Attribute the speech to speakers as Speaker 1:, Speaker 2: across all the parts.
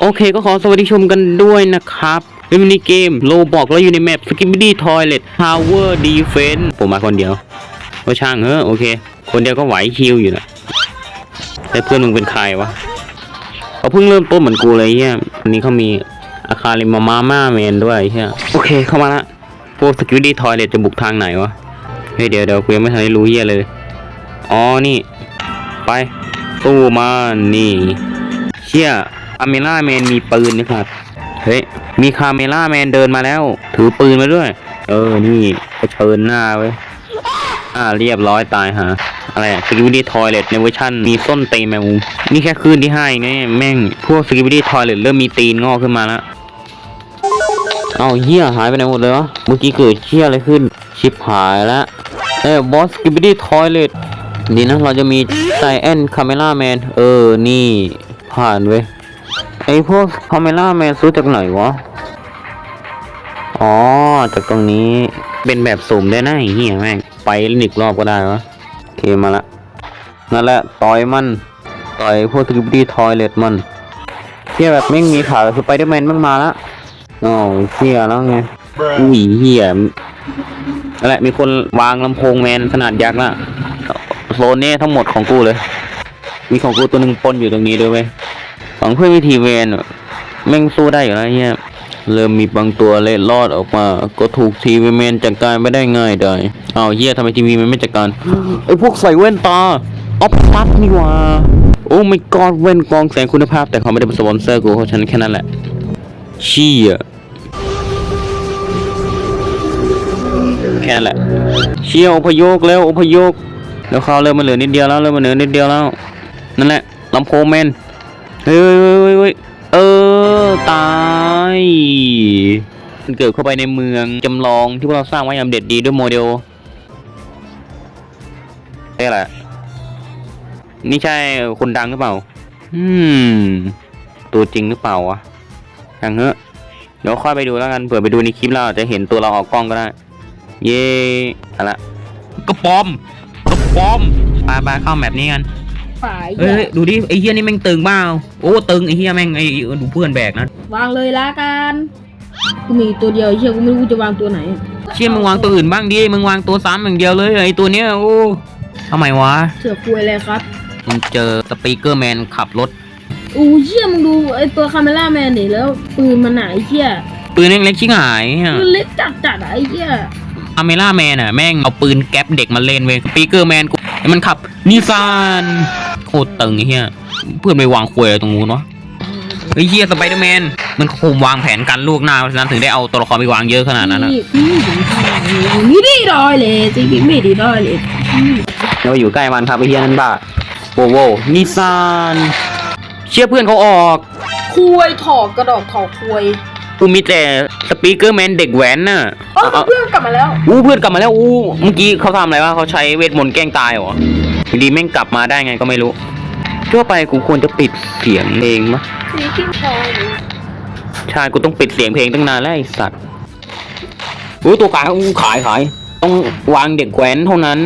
Speaker 1: โอเคก็ขอสวัสดีชมกันด้วยนะครับในมินิเกมโลบอกแล้วอยู่ในแมป s k i b b y Toilet Tower Defense ผมมาคนเดียวก็ช่างเฮ้อโอเค คนเดียวก็ไหวคิวอยู่นะแต่เพื่อนมึงเป็นใครวะเขาเพิ่งเริ่มต้นเหมือนกูเลยเฮียอันนี้เขามีอาคาริมามาม่าแมนด้วยเฮียโอเคเข้ามาละพวก s k i b b y Toilet จะบุกทางไหนวะเฮ้ยเดี๋ยวเดี๋ยวกูยังไม่ทันได้รู้เฮียเลยอ๋อนี่ ไปตู้มานี่เชี่ย คาเมล่าแมนมีปืนนะครับ เฮ้ย มีคาเมล่าแมนเดินมาแล้ว ถือปืนมาด้วย เออ นี่เผชิญหน้าไว้ยอ่า เรียบร้อยตายฮะอะไรอะสกิบิดี้ทอยเลตในเวอร์ชันมีส้นตีนแมงมุมนี่แค่คืนที่ห้าเองนะแม่ง พวกสกิบิดี้ทอยเลตเริ่มมีตีนงอกขึ้นมาแล้วเอาเหี้ยหายไปไหนหมดเลยวะ เมื่อกี้เกิดเหี้ยอะไรขึ้น ชิบหายแล้วเอ้บอสสกิบิดี้ทอยเลตนี่นะ เราจะมีไซแอนคาเมล่าแมน เออ นี่ ผ่านเว้ย ไอพวกคาเมล่าแมนซื้อจากไหนวะ อ๋อ จากตรงนี้เป็นแบบสุ่มได้นะไอ้เหี้ยแม่งไปเล่นอีกรอบก็ได้วะโอเคมาละนั่นแหละต่อยมันต่อยพวกทริปปี้ทอยเลตมันเที่ยแบบไม่มีขาสไปเดอร์แมนมั่งมาละอ๋อเที่ยแล้วไงอุ้ยเหี้ยนั่นแหละมีคนวางลำโพงแมนขนาดยักษ์ละโซนนี้ทั้งหมดของกูเลย มีของกูตัวหนึ่งปนอยู่ตรงนี้ด้วยเว้ย ของเพื่อนวิธีเวนแม่งสู้ได้อยู่แล้วเฮียเริ่มมีบางตัวเล็ดลอดออกมา ก็ถูกทีวีแมนจัดการไม่ได้ง่ายได้อ้าเฮียทำไมทีวีแมนไม่จัดการไอพวกใส่แว่นตาออฟตัสนี่ว่าโอ้ไม่กอดแว่นกองแสงคุณภาพ แต่เขาไม่ได้เป็นสปอนเซอร์กูเพราะฉันแค่นั้นแหละเชี่ยแค่นั้นแหละเชี่ยอพยพแล้วอพยพแล้วเขาเริ่มมาเหลือนิดเดียวแล้วเริ่มมาเหลือนิดเดียวแล้ว นั่นแหละลำโพงแมน เฮ้ยเฮ้ยเฮ้ยเออ ตายมันเกิดเข้าไปในเมืองจำลองที่พวกเราสร้างไว้อย่างเด็ดดีด้วยโมเดลนี่แหละนี่ใช่คนดังหรือเปล่า อืม ตัวจริงหรือเปล่าวะยังเหอะเดี๋ยวค่อยไปดูแล้วกันเผื่อไปดูในคลิปเราจะเห็นตัวเราออกกล้องก็ได้ เย่อาละกระปอมกระปอมไปไปเข้าแมปนี้กัน
Speaker 2: ฝ่าย
Speaker 1: เฮ้ยดูดิไอ้เฮียนี่แม่งตึงเปล่าโอ้ตึงไอ้เฮียแม่งไอ้ดูเพื่อนแบกนะ
Speaker 2: วางเลยละกันกูมีตัวเดียวไอ้เชี่ยกูไม่รู้จะวางตัวไหน
Speaker 1: เชี่ยมึงวางตัวอื่นบ้างดิมึงวางตัวซ้ำอย่างเดียวเลยไอ้ตัวเนี้ยโอ้ทำไมวะ
Speaker 2: เสือกคุยเลยครับ
Speaker 1: มึงเจอสปีกเกอร์แมนขับรถ
Speaker 2: อู้เชี่ยมึงดูไอตัวคาเมล่าแมนดิแล้วปืนมันไหนไอ้เชี่ย
Speaker 1: ปืนแม่งเล็กชิบหายอะ
Speaker 2: ปืนเล็กจัดจัดๆอะไอ้เชี่ย
Speaker 1: คาเมล่าแมนอะแม่งเอาปืนแก๊ปเด็กมาเล่นเว้ยสปีกเกอร์แมนกูไอ้มันขับนิสาน โคตรตึงไอ้เฮียเพื่อนไปวางควยอะไรตรงนู้นวะไอ้เฮียสไปเดอร์แมนมันคงวางแผนการล่วงหน้าเพราะฉะนั้นถึงได้เอาตัวละครไปวางเยอะขนาดนั้นอะ
Speaker 2: นี่นี่ถึงที่นี่ดีดอยเลยจริงๆไม่ดีดอยเลย
Speaker 1: เราอยู่ใกล้มันครับไอ้เฮียนั่นบ้าโวโวนิสานเชื่อเพื่อนเขาออก
Speaker 2: คุยถอกกระดอกถอกคุย
Speaker 1: กูมีแต่สปีกเกอร์แมนเด็กแว้นน่ะ
Speaker 2: เออ
Speaker 1: เอา
Speaker 2: เพื่อนกลับมาแล้ว
Speaker 1: อู้เพื่อนกลับมาแล้วอู้เมื่อกี้เขาทำอะไรวะเขาใช้เวทมนต์แกล้งตายเหรอ อยู่ดีแม่งกลับมาได้ไงก็ไม่รู้ทั่วไปกูควรจะปิดเสียงเพลงมะ
Speaker 2: สีกิ้งทอง
Speaker 1: ใช่กูต้องปิดเสียงเพลงตั้งนานแล้วไอสัตว์อู้ตัวขายอู้ขายขาย ต้องวางเด็กแว้นเท่านั้น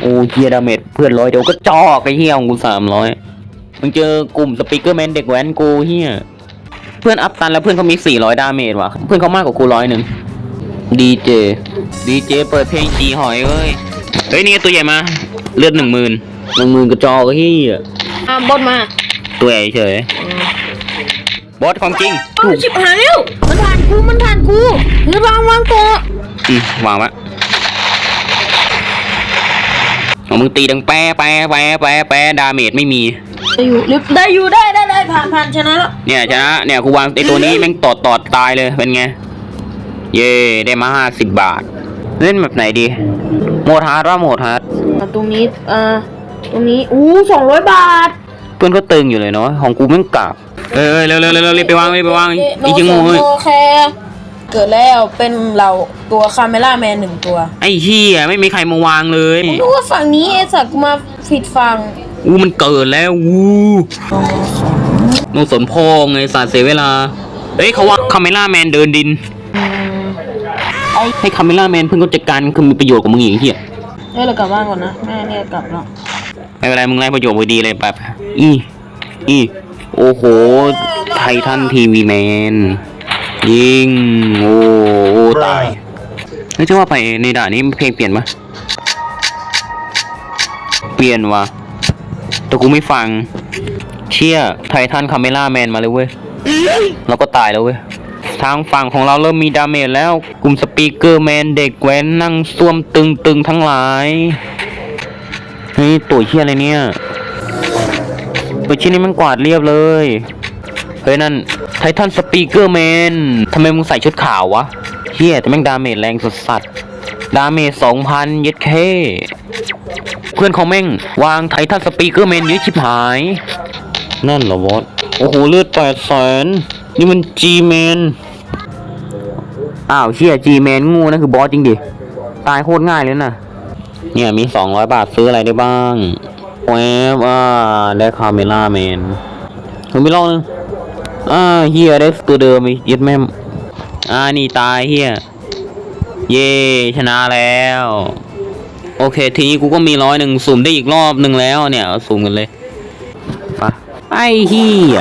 Speaker 1: โอ้เฮียดาเมจเพื่อนร้อยเดี๋ยวก็จอกไอ้เฮียของกูสามร้อยมึงเจอกลุ่มสปีกเกอร์แมนเด็กแว้นกูเฮียเพื่อนอัพตันแล้วเพื่อนเขามีสี่ร้อยดาเมจว่ะ เพื่อนเขามากกว่ากูร้อยหนึ่งดีเจดีเจเปิดเพลงจีหอยเว้ย เฮ้ยนี่ตัวใหญ่มา เลือดหนึ่งหมื่นหนึ่งหมื่นกระจอกเฮีย
Speaker 2: อะบอสมา
Speaker 1: ตัวใหญ่เฉยบอสของจริง
Speaker 2: เอ้าชิบหายแล้วมันผ่านกูมันผ่านกูเฮ้ยวางวางตัว
Speaker 1: อืมวางวะเอามึงตีดังแปะแปะแปะแปะแปะดาเมจไม่มี
Speaker 2: ได้อยู่ลิฟได้อยู่ได้ได้ได้ผ่านผ่านชนะแล้ว
Speaker 1: เนี่ยชนะเนี่ยกูวางไอตัวนี้แม่งตอดตอดตายเลยเป็นไงเย่ได้มาห้าสิบบาท เล่นแบบไหนดีโหมดฮาร์ดว่าโหมดฮาร์ด
Speaker 2: อะ ตรงนี้เอ่อตรงนี้อู้สองร้อยบาท
Speaker 1: เพื่อนก็ตึงอยู่เลยเนาะของกูแม่งกลับเอ้ยเร็วเร็วเร็วเร็วรีบไปวางรีบไปวางไอ้จิงงูเฮ้ย
Speaker 2: โอเคเกิดแล้วเป็นเราตัวคาเมล่าแมนหนึ่งตัว
Speaker 1: ไอ้เหี้ยไม่มีใครมาวางเลย
Speaker 2: รู้ว่าฝั่งนี้ไอ้สัตว์กูมาผิดฝั่ง
Speaker 1: อู้มันเกิดแล้วอู้โนสนพ่อไงสาดเสียเวลาเฮ้ยเขาว่าคาเมล่าแมนเดินดิน
Speaker 2: อืม
Speaker 1: ให้คาเมล่าแมนเพิ่งเขาจัดการคือมีประโยชน์กับมึงอีกเหี้ย
Speaker 2: เอ้ยเรากลับบ้านก่อนนะแม่เนี่ยกลับแล้ว
Speaker 1: ไม่เป็นไรมึงไล่ประโยชน์ไว้ดีเลยแบบอีอีโอ้โห ไททันทีวีแมน ยิง โอ้โอ้ตายเฮ้ยจะว่าไปในด่านนี้เพลงเปลี่ยนปะเปลี่ยนวะแต่กูไม่ฟัง เชี่ยไททันคาเมล่าแมนมาเลยเว้ยเราก็ตายแล้วเว้ย ทางฝั่งของเราเริ่มมีดาเมจแล้วกลุ่มสปีกเกอร์แมนเด็กแว้นนั่งซ่วมตึงตึงๆทั้งหลายเฮ้ยตัวเชี่ยอะไรเนี่ยตัวเชี่ยนี่มันกวาดเรียบเลยเฮ้ยนั่นไททันสปีกเกอร์แมนทำไมมึงใส่ชุดขาววะเฮียแต่แม่งดาเมจแรงสุดสัตว์ดาเมจสองพันเย็ดเคเพื่อนของแม่งวางไททันสปีกเกอร์แมนเยอะชิบหาย นั่นเหรอวอสโอ้โหเลือดแปดแสน นี่มันจีแมนอ้าวเชี่ยจีแมนงูนั่นคือบอสจริงดิ ตายโคตรง่ายเลยนะเนี่ยมีสองร้อยบาทซื้ออะไรได้บ้างแวบอ่าได้คาเมล่าแมนผมไปลองนึงอ่าเฮียได้ตัวเดิมอีกยึดแม่อ่านี่ตายเฮียเย่ชนะแล้ว โอเค ทีนี้กูก็มีร้อยหนึ่งสุ่มได้อีกรอบหนึ่งแล้วเนี่ย สุ่มกันเลยไปไอ้เฮีย